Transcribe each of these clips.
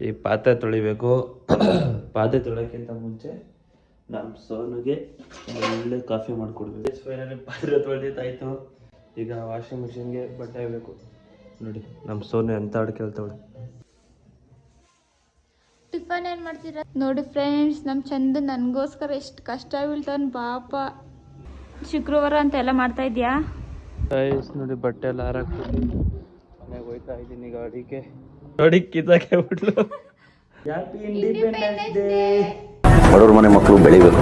ಈ ಪಾತ್ರೆ ತೊಳಿಬೇಕು. ಪಾತ್ರೆ ತೊಳೆಯೋಕ್ಕಿಂತ ಮುಂಚೆ ನಮ್ಮ ಸೋನುಗೆ ಒಳ್ಳೆ ಕಾಫಿ ಮಾಡಿಕೊಡ್ಬೇಕು. ಫೈನಲಿ ಪಾತ್ರೆ ತೊಳೆದಿದ್ದಾಯ್ತು. ಈಗ ವಾಷಿಂಗ್ ಮಿಷಿನ್ಗೆ ಬಟ್ಟೆ ಬೇಕು ನೋಡಿ ನಮ್ಮ ಸೋನು ಎಂತ ಕೇಳ್ತಾವಳೆ ಟಿಫನ್ ಏನು ಮಾಡ್ತೀರಾ? ನೋಡಿ ಫ್ರೆಂಡ್ಸ್ ನಮ್ಮ ಚಂದ ನನಗೋಸ್ಕರ ಎಷ್ಟು ಕಷ್ಟ ಬೀಳ್ತಾನೆ ಪಾಪ. ಶುಕ್ರವಾರ ಅಂತ ಎಲ್ಲ ಮಾಡ್ತಾ ಇದ್ಯಾ? ನೋಡಿ ಬಟ್ಟೆ ಎಲ್ಲ ಹಾರಾಕ್ಬಿಟ್ಟು ಮನೆಗೆ ಹೋಯ್ತಾ ಇದ್ದೀನಿ ಈಗ ಅಡಿಗೆ. ನೋಡಿ ಕಿತ್ತಾಕೆ ಬಿಟ್ಲು ಹ್ಯಾಪಿ ಇಂಡಿಪೆಂಡೆನ್ಸ್ ಡೇ ಬಡವ್ರ ಮನೆ ಮಕ್ಕಳು ಬೆಳಿಬೇಕು.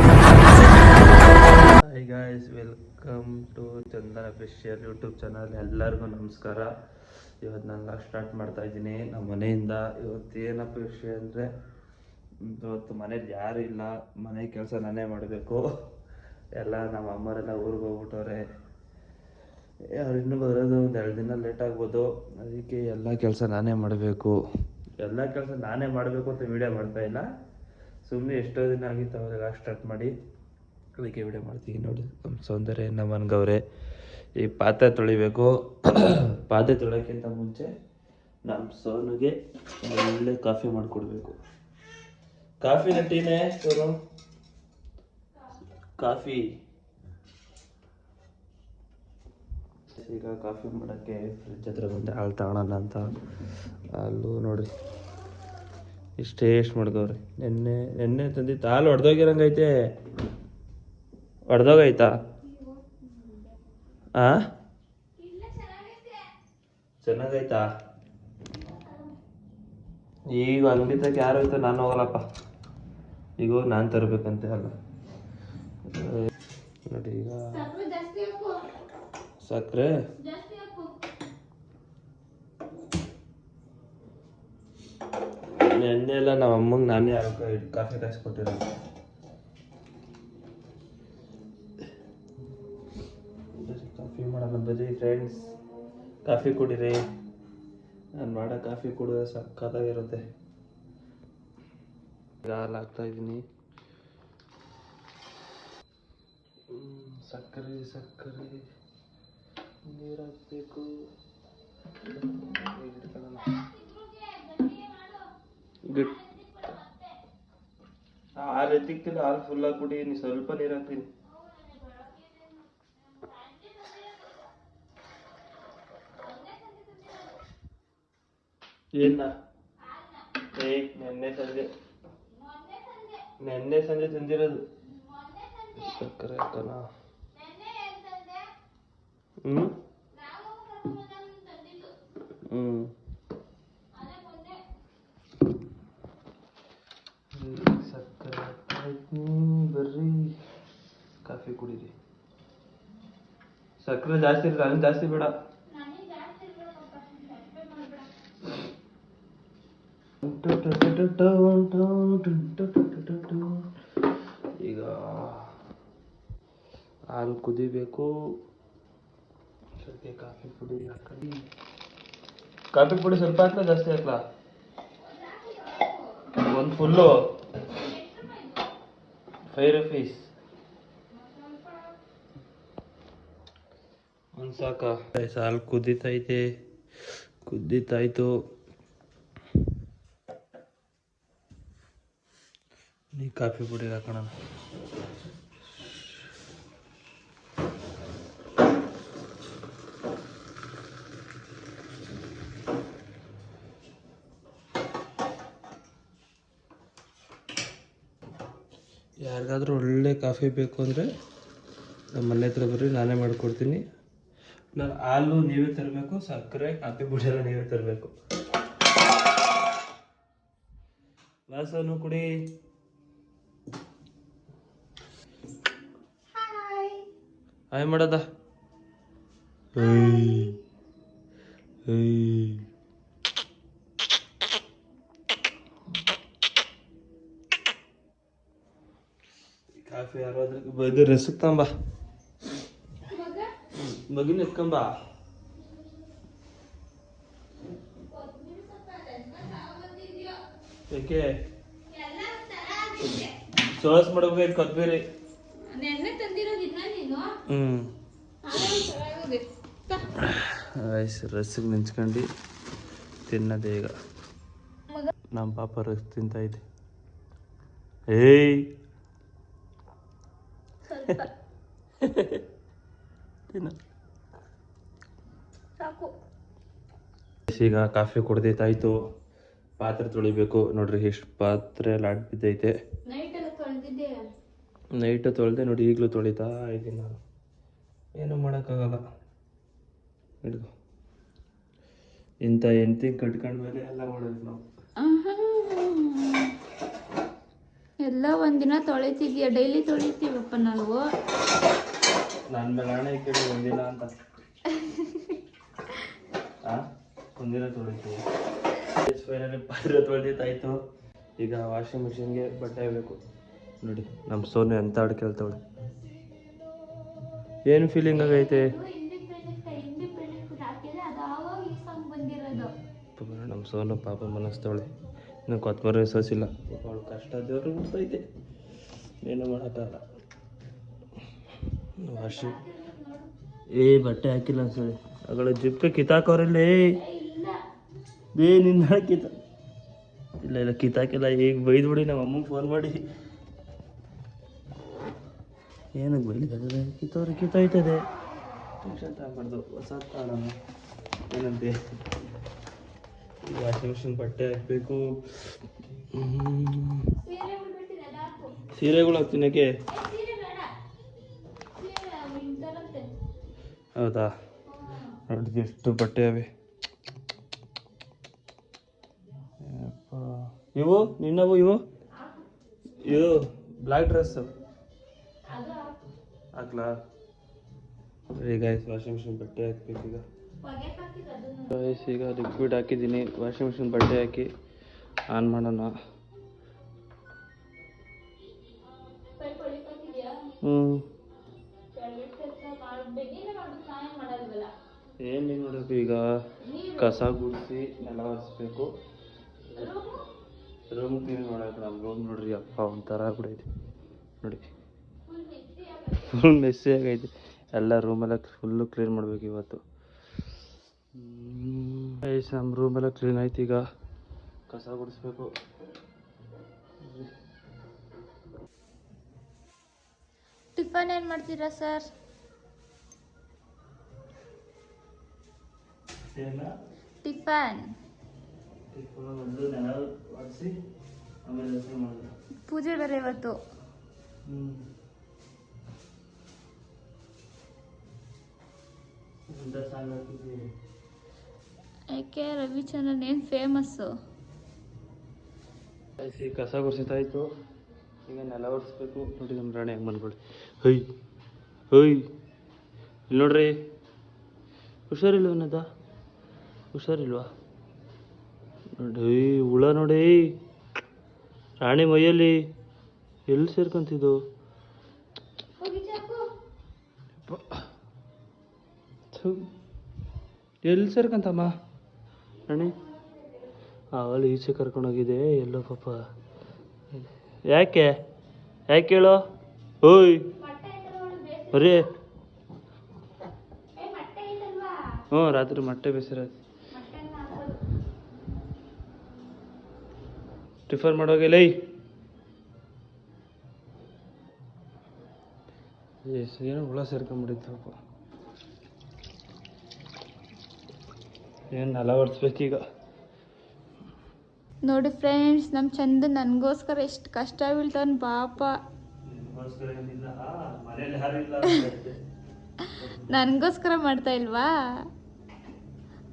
Hi guys welcome to Chandana official YouTube channel ಎಲ್ಲರಿಗೂ ನಮಸ್ಕಾರ. ಇವತ್ತು ನಾನು ಲಾಗ್ ಸ್ಟಾರ್ಟ್ ಮಾಡ್ತಾ ಇದ್ದೀನಿ. ನಮ್ಮ ಮನೆಯಿಂದ ಇವತ್ತು ಏನಪ್ಪ ವಿಷಯ ಅಂದರೆ ಇವತ್ತು ಮನೇಲಿ ಯಾರು ಇಲ್ಲ ಮನೆ ಕೆಲಸ ನಾನೇ ಮಾಡಬೇಕು. ಎಲ್ಲ ನಮ್ಮ ಅಮ್ಮರೆಲ್ಲ ಊರಿಗೆ ಹೋಗ್ಬಿಟ್ಟವ್ರೆ. ಅವ್ರು ಬರೋದು, ಒಂದು ಎರಡು ದಿನ ಲೇಟ್ ಆಗ್ಬೋದು. ಅದಕ್ಕೆ ಎಲ್ಲ ಕೆಲಸ ನಾನೇ ಮಾಡಬೇಕು. ಎಲ್ಲ ಕೆಲಸ ನಾನೇ ಮಾಡಬೇಕು ಅಂತ ವಿಡಿಯೋ ಮಾಡ್ತಾ ಇಲ್ಲ. ಸುಮ್ಮನೆ ಎಷ್ಟೋ ದಿನ ಆಗಿತ್ತು ಅವರೆಲ್ಲ ಸ್ಟಾರ್ಟ್ ಮಾಡಿ. ಅದಕ್ಕೆ ವಿಡಿಯೋ ಮಾಡ್ತೀವಿ ನೋಡಿ. ನಮ್ಮ ಸೌಂದರ್ಯ, ನಮ್ಮ ಅನ್ಗವ್ರೆ ಈ ಪಾತ್ರೆ ತೊಳಿಬೇಕು. ಪಾತ್ರೆ ತೊಳೆಯೋಕ್ಕಿಂತ ಮುಂಚೆ ನಮ್ಮ ಸೋನುಗೆ ಒಳ್ಳೆ ಕಾಫಿ ಮಾಡಿಕೊಡ್ಬೇಕು. ಕಾಫಿನ ಟೀನೇ ಸೋನು ಕಾಫಿ. ಈಗ ಕಾಫಿ ಮಾಡೋಕ್ಕೆ ಫ್ರಿಜ್ ಹತ್ರ ಬಂದೆ. ಹಾಲು ತಗೊಳೋಣ ಅಂತ. ಅಲ್ಲೂ ನೋಡ್ರಿ. ಇಷ್ಟೇ ಎಷ್ಟು ಮಾಡ್ಕವ್ರಿ ನೆನ್ನೆ ನೆನ್ನೆ ತಂದಿತ್ತು ಹಾಲು ಹೊಡೆದೋಗಿರಂಗೈತೆ ಹೊಡೆದೋಗೈತಾ ಆ? ಚೆನ್ನಾಗೈತಾ? ಈಗ ಅಂಗಡಿ ತಗ ಯಾರು ಹೋಯ್ತು ನಾನು ಹೋಗಲ್ಲಪ್ಪ. ಈಗ ಹೋಗಿ ನಾನು ತರಬೇಕಂತೆ ಅಲ್ಲ. ನೋಡಿ ಈಗ. ಸಕ್ಕರೆ ನೆನ್ನೆ ಎಲ್ಲ ನಮ್ಮ ಅಮ್ಮಂಗೆ ನಾನೇ ಯಾರು ಕಾಫಿ ಕಾಯಿಸ್ಕೊಟ್ಟಿರೋ ಬರೀ ಕಾಫಿ ಮಾಡೋಣ ಬರೀ ಫ್ರೆಂಡ್ಸ್ ಕಾಫಿ ಕುಡಿರಿ. ನಾನು ಮಾಡೋ ಕಾಫಿ ಕುಡಿದ್ರೆ ಸಕ್ಕತ್ತಾಗಿರುತ್ತೆ ಹಾಲು ಹಾಕ್ತಾ ಇದ್ದೀನಿ. ಸಕ್ಕರೆ ಸಕ್ಕರೆ ನೀರು ಹಾಕ್ಬೇಕು ಹಾಲು ಎತ್ತಿಕ್ತಿಲ್ಲ ಹಾಲು ಫುಲ್ ಕುಡಿ ನೀ ಸ್ವಲ್ಪ ನೀರು ಹಾಕ್ತೀನಿ. ಏನ ಏ ನೆನ್ನೆ ಸಂಜೆ. ನೆನ್ನೆ ಸಂಜೆ ತಂದಿರೋದು. ಸಕ್ಕರೆ ಹಾಕೋಣ ಹ್ಞೂ ಸಕ್ಕರೆ ಹಾಕ್ತಾಯಿದ್ನಿ ಬರ್ರಿ ಕಾಫಿ ಕುಡೀರಿ. ಸಕ್ಕರೆ ಜಾಸ್ತಿ ಇರಲ್ಲ ಅಲ್ಲಿ ಜಾಸ್ತಿ ಬೇಡ. ಈಗ ಹಾಲು ಕುದಿಬೇಕು. ಸ್ವಲ್ಪ ಕಾಫಿ ಪುಡಿ ಹಾಕಿ ಕಾಫಿ ಪುಡಿ ಸ್ವಲ್ಪ ಹಾಕ್ಲಾ ಜಾಸ್ತಿ ಹಾಕ್ಲಾ ಒಂದು ಫುಲ್ಲು ಫೈವ್ ರುಪೀಸ್ ಒಂದು ಸಾಕ ಹಾಲು ಕುದೀತೈತೆ ಕುದೀತಾಯ್ತು ಈ ಕಾಫಿ ಪುಡಿ ಹಾಕೋಣ ಯಾರಿಗಾದ್ರೂ ಒಳ್ಳೆ ಕಾಫಿ ಬೇಕು ಅಂದರೆ ನಮ್ಮ ಮನೆ ಹತ್ರ ಬರ್ರಿ ನಾನೇ ಮಾಡಿಕೊಡ್ತೀನಿ. ನಾನು ಹಾಲು ನೀವೇ ತರಬೇಕು ಸಕ್ಕರೆ ಕಾಫಿ ಪುಡಿ ಎಲ್ಲ ನೀವೇ ತರಬೇಕು. ವಾಸನು ಕುಡಿ. ಹಾಯ್ ಮಾಡೋದ. ಕಾಫಿ ಯಾರಾದ್ರೂ ಇದು ರಸಕ್ ತಂಬ. ಮಗಿನ ಎತ್ಕೊಂಬ. ಯಾಕೆ ಸೋಸ್ ಮಾಡ್ಬೇಕಾಯ್ತು ಕೊತ್ಬೇರಿ. ಹ್ಮ್. ರೈಸ್ ರಸಕ್ಕೆ ನೆಂಚ್ಕೊಂಡು ತಿನ್ನೋದೇ ಈಗ. ನಮ್ಮ ಪಾಪ ರಸ್ ತಿಂತೈತೆ ಏಯ್! ತಿನ್ನ ಸಾಕು ಈಗ ಕಾಫಿ ಕುಡ್ದೈತಾಯ್ತು ಪಾತ್ರೆ ತೊಳಿಬೇಕು. ನೋಡ್ರಿ ಎಷ್ಟು ಪಾತ್ರೆ ಎಲ್ಲ ಅಡ್ ಬಿದ್ದೈತೆ ನೈಟ್ ತೊಳೆದೆ ನೋಡಿ ಈಗಲೂ ತೊಳಿತಾ ಇದ್ದೀನಿ ನಾನು. ಏನೂ ಮಾಡೋಕ್ಕಾಗಲ್ಲ. ಹಿಡ್ಕೊ ಇಂಥ ಹೆಂಡ್ತಿ ಕಟ್ಕೊಂಡ್ಮೇಲೆ ಎಲ್ಲ ಮಾಡೋದು ನಾವು. ಎಲ್ಲ ಒಂದಿನ ತೊಳಿತಿದ್ಯಾ? ಡೈಲಿ ತೊಳಿತೀವಪ್ಪ ನಾವು? ನನ್ನ ಮೇಲೆ ಕೇಳಿ ಒಂದಿನ ಅಂತ. ಒಂದಿನ ತೊಳಿತೀವಿ ಪಾತ್ರೆ ತೊಳೆದಿತ್ತಾಯ್ತು ಈಗ ವಾಷಿಂಗ್ ಮಿಷಿನ್ಗೆ ಬಟ್ಟೆ ಬೇಕು ನೋಡಿ ನಮ್ಮ ಸೋನು ಎಂತ ಹಾಡು ಕೇಳ್ತಾವಳೆ ಏನು ಫೀಲಿಂಗ್ ಆಗೈತೆ? ನಮ್ಮ ಸೋನು ಪಾಪ ಮನಸ್ತವಳೆ ಇನ್ನು ಕೊತ್ತಂಬರಿ ಸೋಸಿಲ್ಲ. ಅವಳು ಕಷ್ಟ ದೇವ್ರು ಬಿಡ್ತೈತೆ ಏನು ಮಾಡೋಕ್ಕಲ್ಲ ವಾಶಿ ಏ ಬಟ್ಟೆ ಹಾಕಿಲ್ಲ ಅನ್ಸಲಿ. ಅಗಳ ಜಿಪ್ಕೆ ಕಿತ್ತಾಕವ್ರಲ್ಲಿ ಏ. ನಿನ್ನ ಕಿತ್ತ. ಇಲ್ಲ ಇಲ್ಲ ಕಿತ್ತಾಕಿಲ್ಲ. ಈಗ ಬೈದ್ಬಿಡಿ ನಮ್ಮ ಅಮ್ಮಗೆ ಫೋನ್ ಮಾಡಿ. ಏನಕ್ಕೆ ಬೈಲಿದೆ ಕಿತ್ತವ್ರೆ ಕಿತ್ತೋಯ್ತದೆ. ಟೆನ್ಷನ್ ತಗೊಬಾರ್ದು. ಹೊಸ ಕಾರಣ ಏನಂತೆ? ವಾಷಿಂಗ್ ಮಿಷಿನ್ ಬಟ್ಟೆ ಹಾಕಬೇಕು. ಸೀರೆಗಳು ಹಾಕ್ತೀನಕ್ಕೆ ಹೌದಾ? ನೋಡಿ ಎಷ್ಟು ಬಟ್ಟೆ ಅವೆ. ಇವು? ನಿನ್ನವು ಇವು? ಇವು ಬ್ಲ್ಯಾಕ್ ಡ್ರೆಸ್ ಹಾಕ್ಲಾ? ಈಗ ವಾಷಿಂಗ್ ಮಿಷಿನ್ ಬಟ್ಟೆ ಹಾಕ್ಬೇಕು ಈಗ ಲಿಕ್ವಿಡ್ ಹಾಕಿದ್ದೀನಿ. ವಾಷಿಂಗ್ ಮಿಷಿನ್ ಬಟ್ಟೆ ಹಾಕಿ ಆನ್ ಮಾಡೋಣ. ಹ್ಞೂ ಏನು ನೋಡಬೇಕು ಈಗ? ಕಸ ಗುಡಿಸಿ ನೆಲ ಒರೆಸ್ಬೇಕು. ರೂಮ್ ಕ್ಲೀನ್ ಮಾಡೋಕೆ ನಮ್ಮ ರೂಮ್ ನೋಡ್ರಿ ಅಪ್ಪ, ಒಂಥರ ಆಗ್ಬಿಡೈತಿ. ನೋಡಿ. ಫುಲ್ ಮೆಸ್ಸಿ ಆಗೈತಿ. ಎಲ್ಲ ರೂಮೆಲ್ಲ ಫುಲ್ಲು ಕ್ಲೀನ್ ಮಾಡ್ಬೇಕು ಇವತ್ತು. ಐಸ್ ನಮ್ಮ ರೂಮೆಲ್ಲ ಕ್ಲೀನ್ ಆಯ್ತು. ಈಗ ಕಸ ಗುಡಿಸ್ಬೇಕು. ಟಿಫನ್ ಏನು ಮಾಡ್ತೀರಾ ಸರ್? ಟಿಫನ್. ಪೂಜೆ ಬೇರೆ ಇವತ್ತು. ಸಾಂಗ್ ಹಾಕಿದ್ದೀವಿ ಯಾಕೆ ರವಿಚಂದ್ರನ್ ಏನು ಫೇಮಸ್ಸು ಕಸ ಗುಡಿಸಿತಾಯ್ತು ಈಗ ನೆಲ ಒರೆಸ್ಬೇಕು. ನೋಡಿ ನಮ್ಮ ರಾಣಿ ಹೆಂಗೆ ಬಂದ್ಬಿಡಿ ಹೊಯ್ ಹೊಯ್ ಇಲ್ಲಿ ನೋಡ್ರಿ. ಹುಷಾರಿಲ್ವ ಅನ್ನದ? ಹುಷಾರಿಲ್ವಾ? ನೋಡಿ ಹುಳ ನೋಡಿ. ರಾಣಿ ಮೈಯಲ್ಲಿ ಎಲ್ಲಿ ಸೇರ್ಕೊಂತಿದ್ದು. ಎಲ್ಲಿ ಸೇರ್ಕಂತಮ್ಮ? ರಾಣಿ ಅವಳು ಈಚೆ ಕರ್ಕೊಂಡೋಗಿದೆ, ಎಲ್ಲೋ ಪಾಪ. ಯಾಕೆ? ಯಾಕೆ ಹೇಳು? ಓಯ್. ಬರೀ. ಹ್ಞೂ, ರಾತ್ರಿ ಮೊಟ್ಟೆ ಬೇಸಿರೋದು ಟಿಫನ್ ಮಾಡೋಗಿಲ್ಲ ಏನೋ ಹುಳ ಸೇರ್ಕೊಂಡ್ಬಿಟ್ಟಿತ್ತು ಏನು ಅಳವಡಿಸ್ಬೇಕೀಗ ನೋಡಿ ಫ್ರೆಂಡ್ಸ್ ನಮ್ಮ ಚಂದ ನನಗೋಸ್ಕರ ಎಷ್ಟು ಕಷ್ಟ ಬೀಳ್ತಾನೆ ಪಾಪ. ನನಗೋಸ್ಕರ ಮಾಡ್ತಾ ಇಲ್ವಾ?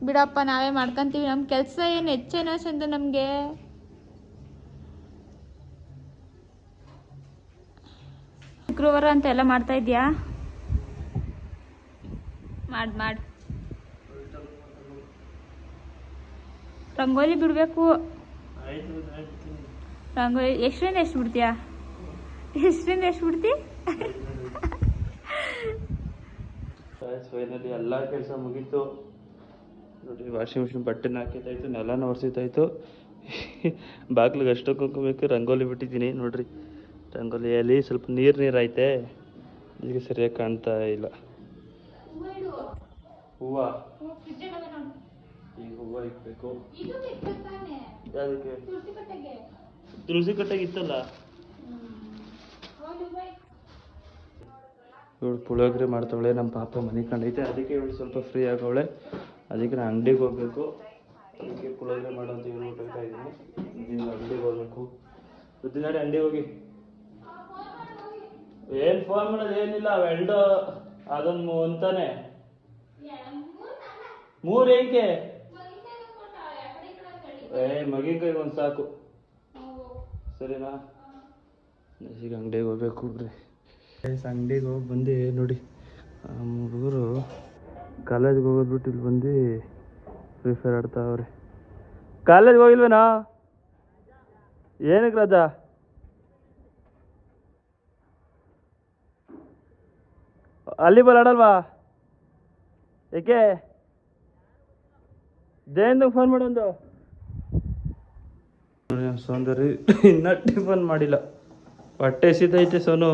ಬಿಡಪ್ಪ, ನಾವೇ ಮಾಡ್ಕೊಂತೀವಿ. ನಮ್ಮ ಕೆಲಸ ಏನು ಹೆಚ್ಚೇನೋ ಚಂದ ನಮಗೆ? ಶುಕ್ರವಾರ ಅಂತ ಎಲ್ಲ ಮಾಡ್ತಾ ಇದೆಯಾ? ಮಾಡಿ, ಮಾಡು. ರಂಗೋಲಿ ಬಿಡಬೇಕು. ರಂಗೋಲಿ ಎಷ್ಟರಿಂದ ಎಷ್ಟು ಬಿಡ್ತೀಯಾ? ಎಷ್ಟರಿಂದ ಎಷ್ಟು ಬಿಡ್ತಿ? ಫೈನಲಿ ಎಲ್ಲ ಕೆಲಸ ಮುಗೀತು. ನೋಡಿ ವಾಷಿಂಗ್ ಮಿಷಿನ್ ಬಟ್ಟೆನ ಹಾಕಿದ್ದಾಯ್ತು ನೆಲನ ಒರೆಸಿದ್ದಾಯ್ತು. ಬಾಗ್ಲಿಗೆ ಅಷ್ಟು ಕುಂಕುಮಕ್ಕೆ ರಂಗೋಲಿ ಬಿಟ್ಟಿದ್ದೀನಿ. ನೋಡ್ರಿ ರಂಗೋಲಿಯಲ್ಲಿ ಸ್ವಲ್ಪ ನೀರು ನೀರು ಐತೆ ಈಗ ಸರಿಯಾಗಿ ಕಾಣ್ತಾ ಇಲ್ಲ. ಹೂವ ಈಗ ಹೂವ ಇಕ್ಬೇಕು ಅದಕ್ಕೆ ತುಳಸಿ ಕಟ್ಟೆಗೆ ಇತ್ತಲ್ಲ? ಇವಳು ಪುಳಿಯೋಗರೆ ಮಾಡ್ತವಳೆ ನಮ್ಮ ಪಾಪ ಮನೆ ಕಂಡೈತೆ ಅದಕ್ಕೆ ಇವಳು ಸ್ವಲ್ಪ ಫ್ರೀ ಆಗವಳೆ. ಅದಕ್ಕೆ ನಾನು ಅಂಗಡಿಗೆ ಹೋಗ್ಬೇಕು. ಅದಕ್ಕೆ ಪುಳಿಯೋಗರೆ ಮಾಡೋ ಅಂತ ಇವಳು ಹೋಗ್ತಾ ಇದ್ದೀನಿ. ನೀನು ಅಂಗಡಿಗೆ ಹೋಗ್ಬೇಕು. ಬುದ್ಧಿನಾಡಿ ಅಂಗಡಿಗೆ ಹೋಗಿ. ಏನು ಫೋನ್ ಮಾಡೋದು ಏನಿಲ್ಲ ವೆಲ್ಡೋ ಅದೊಂದು ಅಂತಾನೆ. ಮೂರು ಏಕೆ? ಏ ಮಗಿನ ಕೈಗೆ ಒಂದು ಸಾಕು. ಸರಿನಾ? ಈಗ ಅಂಗಡಿಗೆ ಹೋಗ್ಬೇಕು ರೀ ಅಂಗಡಿಗೆ ಹೋಗಿ ಬಂದು ನೋಡಿ. ಹುಡುಗರು ಕಾಲೇಜ್ಗೆ ಹೋಗೋದ್ಬಿಟ್ಟು ಇಲ್ಲಿ ಬಂದು ಫ್ರೀ ಫೈರ್ ಆಡ್ತಾವ್ರಿ ಕಾಲೇಜ್ಗೆ ಹೋಗಿಲ್ವೇನಾ? ಏನಕ್ಕೆ ರಾಜ? ಅಲ್ಲಿ ಬಲ್ ಆಡಲ್ವಾ? ಏಕೆ? ಜಯಂತಂಗೆ ಫೋನ್ ಮಾಡೊಂದು ಸೌಂದರ್ಯ ಇನ್ನೂ ಟಿಫನ್ ಮಾಡಿಲ್ಲ. ಹೊಟ್ಟೆ ಎಸಿದೈತೆ ಸೋನು.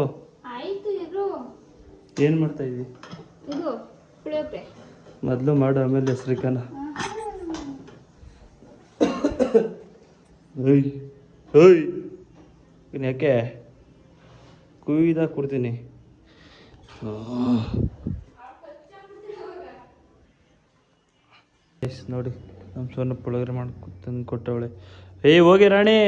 ಏನು ಮಾಡ್ತಾ ಇದ್ವಿ ಇದು ಪುಳಿಯೋಗರೆ ಮೊದಲು ಮಾಡು ಆಮೇಲೆ ಹೆಸ್ರಿಕನ. ಓಯ್ ಇನ್ನು ಯಾಕೆ? ಕುಯ್ದ ಕೊಡ್ತೀನಿ. ನೋಡಿ ನಮ್ಮ ಸೋನು ಪುಳಿಯೋಗರೆ ಮಾಡಿ ತಂದು ಕೊಟ್ಟವಳೆ. ಏಯ್ ಹೋಗಿ ರಾಣಿ.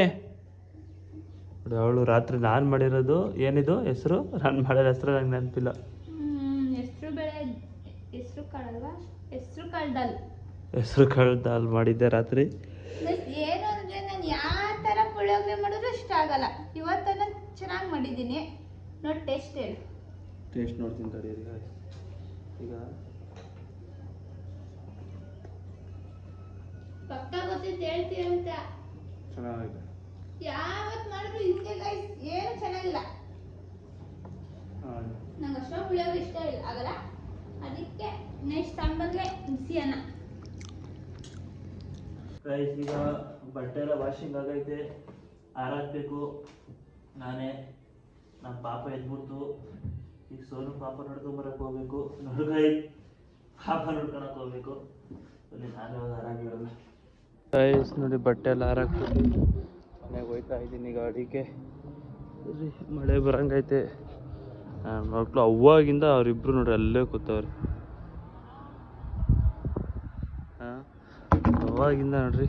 ನೋಡಿ ಅವಳು ರಾತ್ರಿ ನಾನು ಮಾಡಿರೋದು ಏನಿದು? ಹೆಸರು? ನಾನು ಮಾಡಿದ ಹೆಸರು ನಂಗೆ ನೆನಪಿಲ್ಲ. ಹೆಸರು ಬೇಳೆ ಹೆಸರು ಕಾಳಲ್ವಾ ಹೆಸರು ಕಾಳು ದಾಲ್ ಹೆಸರು ಕಾಳು ದಾಲ್ ಮಾಡಿದ್ದೆ ರಾತ್ರಿ. ಏನು ಅಂದ್ರೆ ನಾನು ಯಾವ ಥರ ಪುಳಿಯೋಗರೆ ಮಾಡಿದ್ರು ಇಷ್ಟ ಆಗಲ್ಲ. ಇವತ್ತನ್ನ ಚೆನ್ನಾಗಿ ಮಾಡಿದ್ದೀನಿ. ನೋಡಿ ಟೇಸ್ಟ್ ಹೇಳು. ಟೇಸ್ಟ್ ನೋಡ್ತೀನಿ ತಡಿ ಈಗ. ಈಗ. ಪಕ್ಕ ಗೊತ್ತಿದ್ದು ಹೇಳ್ತೀಯ ಅಂತ ಚೆನ್ನಾಗಿದೆ. ಯಾವತ್ ಮಾಡಿದ್ರು ಇದಕ್ಕೆ ಗೈಸ್ ಏನು ಚೆನ್ನಾಗಿಲ್ಲ. ನಂಗೆ ಅಷ್ಟೊಂದು ಪುಳಿಯೋಗರೆ ಇಷ್ಟ ಇಲ್ಲ. ಆಗಲ್ಲ? ಅದಕ್ಕೆ ನೆಕ್ಸ್ಟ್ ಸಾಂಬಾರ್ಗೆ ಬಿಸಿ ಅನ್ನ. ಗೈಸ್ ಈಗ ಬಟ್ಟೆ ಎಲ್ಲ ವಾಷಿಂಗ್ ಆಗೈತೆ. ಆರಾಕ್ಬೇಕು ನಾನೇ ನಮ್ಮ ಪಾಪ ಎದ್ಬಿಡ್ತು. ಈಗ ಸೋನು ಪಾಪ ನೋಡ್ಕೊಂಬರಕ್ಕೆ ಹೋಗ್ಬೇಕು. ನೋಡ್ಗೈ ಪಾಪ ನೋಡ್ಕೊಳಕ್ ಹೋಗ್ಬೇಕು. ಅಲ್ಲಿ ನಾನು ಇವಾಗ ಹಾರಾಗಿರಲ್ಲ ಗೈಸ್ ನೋಡಿ ಬಟ್ಟೆ ಎಲ್ಲ ಹಾರಾಕ್ಬಿಟ್ಟು ಮನೆಗೆ ಹೋಯ್ತಾ ಇದ್ದೀನಿ ಈಗ ಅಡಿಕೆ ಮಳೆ ಬರಂಗೈತೆ. ಮಕ್ಕಳು ಅವಾಗಿಂದ ಅವರಿಬ್ರು ನೋಡ್ರಿ, ಅಲ್ಲೇ ಕೂತವ್ರೆ. ಹಾಂ ಅವಾಗಿಂದ ನೋಡ್ರಿ.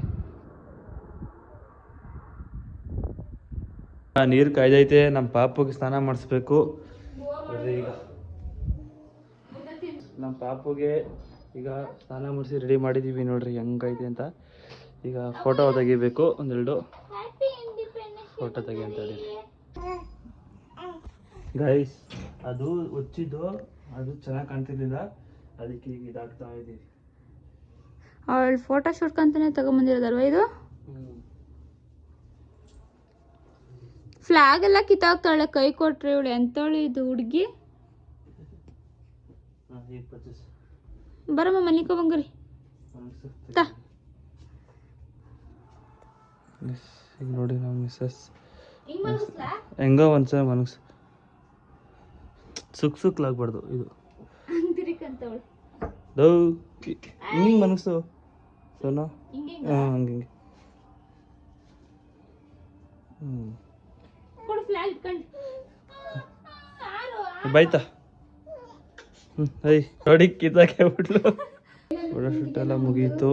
ನೀರು ಕಾಯ್ದೈತೆ ನಮ್ಮ ಪಾಪಗೆ ಸ್ನಾನ ಮಾಡಿಸ್ಬೇಕು. ಈಗ. ನಮ್ಮ ಪಾಪುಗೆ ಈಗ ಸ್ನಾನ ಮಾಡಿಸಿ ರೆಡಿ ಮಾಡಿದ್ದೀವಿ ನೋಡ್ರಿ, ಹೆಂಗೈತೆ ಅಂತ. ಈಗ ಫೋಟೋ ತೆಗಿಬೇಕು ಒಂದೆರಡು ಫೋಟೋ ತೆಗಿ ಅಂತ ಹೇಳಿ. ಗೈಸ್ ಅದು ಹುಚ್ಚಿದ್ದು ಅದು ಚೆನ್ನಾಗಿ ಕಾಣ್ತಿರ್ಲಿಲ್ಲ. ಅದಕ್ಕೆ ಈಗ ಇದಾಗ್ತಾ ಇದ್ದೀವಿ ಅವಳು ಫೋಟೋ ಶೂಟ್ಕಂತಾನೆ ತಗೊಂಬಂದಿರೋದಲ್ವ ಇದು? ಫ್ಲಾಗ್ ಎಲ್ಲ ಕಿತ್ತಾಕ್ತಾಳೆ ಕೈ ಕೊಟ್ರೆ ಇವಳು ಎಂತವಳು ಇದು ಹುಡುಗಿ? ಬರಮ್ಮ ಮನಿಕೋ ಬಂಗ್ರಿ ತಾ. ಈಗ ನೋಡಿ ನಮ್ಮ ಮಿಸ್ಸಸ್ ಹೆಂಗೋ ಒಂದ್ಸಲ ಮನಸ್ಸು ಸುಕ್ ಸುಕ್ಲಾಗ್ಬಾರ್ದು ಇದು. ದೌ ಹಿಂಗೆ ಮನಸ್ಸು ಸೋನಾ? ಹಿಂಗೆ ಹಾಂ ಹಂಗೆ. ಹಿಂಗೆ ಹ್ಞೂ ಬೈತಾ? ಹ್ಞೂ ಐ ನೋಡಿ ಕಿತ್ತಾಕೆ ಬಿಟ್ಲು ಫೋಟೋ ಶೂಟ್ ಎಲ್ಲ ಮುಗೀತು.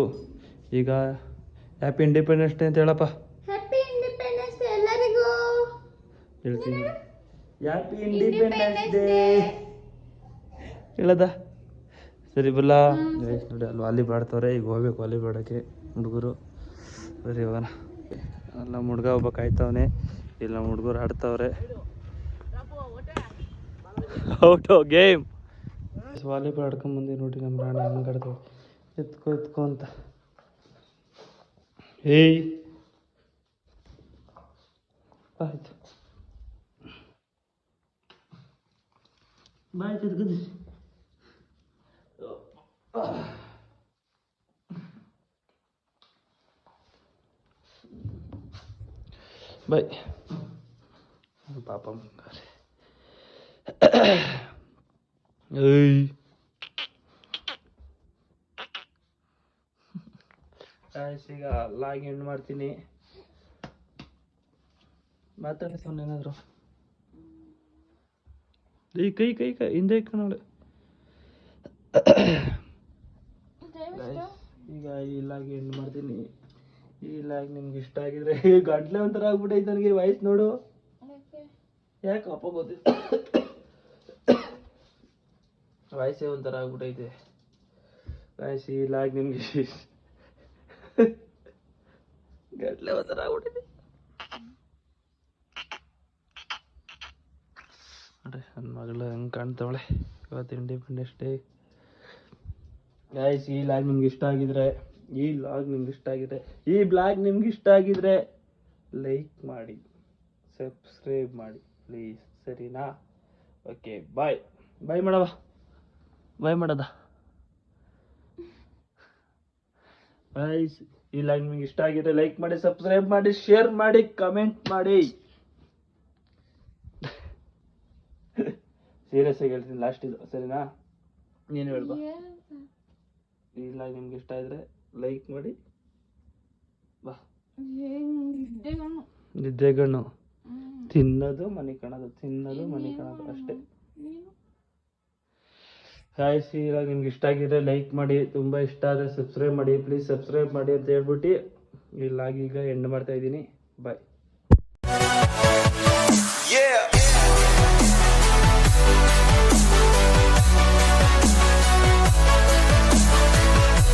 ಈಗ ಹ್ಯಾಪಿ ಇಂಡಿಪೆಂಡೆನ್ಸ್ ಡೇ ಅಂತ ಹೇಳಪ್ಪ. ಹ್ಯಾಪಿ ಇಂಡಿಪೆಂಡೆನ್ಸ್ ಡೇ ಎಲ್ಲರಿಗೂ. ಹೇಳ್ತೀನಿ. ಹ್ಯಾಪಿ ಇಂಡಿಪೆಂಡೆನ್ಸ್ ಡೇ ಹೇಳದ? ಸರಿ ಬಲ್ಲ ಗೈಸ್ ನೋಡಿ ಅಲ್ಲಿ ವಾಲಿಬಾಲ್ ಆಡ್ತವ್ರೆ ಈಗ ಹೋಗ್ಬೇಕು ವಾಲಿಬಾಲ್ ಆಡೋಕ್ಕೆ ಹುಡುಗರು. ಸರಿ ಹೋಗೋಣ. ಅಲ್ಲಿ ನಮ್ಮ ಹುಡುಗ ಒಬ್ಬ ಕಾಯ್ತವನೆ. ಇಲ್ಲಿ ನಮ್ಮ ಹುಡುಗರು ಆಡ್ತವ್ರೆ. ಔಟು ಗೇಮ್ ವಾಲಿಬಾಲ್ ಆಡ್ಕೊಂಬಂದಿ ನೋಡಿ ನಮ್ಮ ರಾಣಿ ಹೆಂಗೆ ಆಡ್ತವೆ ಎತ್ಕೋ ಎತ್ಕೋ ಅಂತ. ಏಯ್ ಆಯ್ತು ಬಾಯ್ ತಿರ್ಗದಿ ಬಾಯ್ ಪಾಪ ಮುಂಗಾರೆ ಏಯ್ Guys, ಈಗ ಲಾಗಿನ್ ಮಾಡ್ತೀನಿ. ಮಾತಾಡಿ ಸೌಂಡ್ ಏನಾದ್ರು. ಈ ಕೈ ಕೈ ಕೈ ಹಿಂದೆ ನೋಡಿ. ಈಗ ಈ ಲಾಗ್ ಎಂಡ್ ಮಾಡ್ತೀನಿ. ಈ ಲಾಗ್ ನಿಮ್ಗೆ ಇಷ್ಟ ಆಗಿದ್ರೆ ಗಂಟ್ಲೆ ಒಂಥರ ಆಗ್ಬಿಟ್ಟೈತೆ ನನಗೆ ವಾಯ್ಸ್ ನೋಡು. ಯಾಕೆ? ಅಪ್ಪ ಗೊತ್ತಿಲ್ಲ. ವಾಯ್ಸೇ ಒಂಥರ ಆಗ್ಬಿಟ್ಟೈತೆ ವಾಯ್ಸ್ ಈ ಲಾಗ್ ನಿಮ್ಗೆ ಗಂಟ್ಲೆ ಒಂಥರ ಆಗ್ಬಿಟ್ಟಿದೆ ನನ್ನ ಮಗಳು ಹೆಂಗೆ ಕಾಣ್ತಾವಳೆ. ಇವತ್ತು ಇಂಡಿಪೆಂಡೆನ್ಸ್ ಡೇ ಗಾಯ್ಸ್ ಈ ಲಾಗ್ ನಿಮ್ಗೆ ಇಷ್ಟ ಆಗಿದ್ರೆ, ಈ ಲಾಗ್ ನಿಮ್ಗೆ ಇಷ್ಟ ಆಗಿದ್ರೆ, ಈ ಬ್ಲಾಗ್ ನಿಮ್ಗೆ ಇಷ್ಟ ಆಗಿದ್ರೆ ಲೈಕ್ ಮಾಡಿ ಸಬ್ಸ್ಕ್ರೈಬ್ ಮಾಡಿ ಪ್ಲೀಸ್ ಸರಿನಾ? ಓಕೆ ಬಾಯ್ ಬಾಯ್ ಮಾಡವ ಬಾಯ್ ಮಾಡದ. ಗಾಯ್ಸ್ ಈ ಲೈನ್ ನಿಮಗೆ ಇಷ್ಟ ಆಗಿದ್ರೆ ಲೈಕ್ ಮಾಡಿ ಸಬ್ಸ್ಕ್ರೈಬ್ ಮಾಡಿ ಶೇರ್ ಮಾಡಿ ಕಮೆಂಟ್ ಮಾಡಿ. ಸೀರಿಯಸ್ ಆಗಿ ಹೇಳ್ತೀನಿ ಲಾಸ್ಟ್ ಇದು ಸರಿನಾ? ನೀನು ಹೇಳ್ಬಾ. ಇಲ್ಲ ನಿಮ್ಗೆ ಇಷ್ಟ ಇದ್ರೆ ಲೈಕ್ ಮಾಡಿ. ಬಾ. ನಿದ್ದೆಗಣ್ಣು. ತಿನ್ನೋದು ಮನೆ ಕಾಣೋದು ತಿನ್ನೋದು ಮನೆ ಕಾಣೋದು ಅಷ್ಟೇ. ಹಾಯ್ ಇವಾಗ ನಿಮ್ಗೆ ಇಷ್ಟ ಆಗಿದ್ರೆ ಲೈಕ್ ಮಾಡಿ, ತುಂಬ ಇಷ್ಟ ಆದರೆ ಸಬ್ಸ್ಕ್ರೈಬ್ ಮಾಡಿ ಪ್ಲೀಸ್ ಸಬ್ಸ್ಕ್ರೈಬ್ ಮಾಡಿ ಅಂತ ಹೇಳ್ಬಿಟ್ಟು ಇಲ್ಲಾಗಿ ಈಗ ಎಂಡ್ ಮಾಡ್ತಾ ಇದ್ದೀನಿ. ಬಾಯ್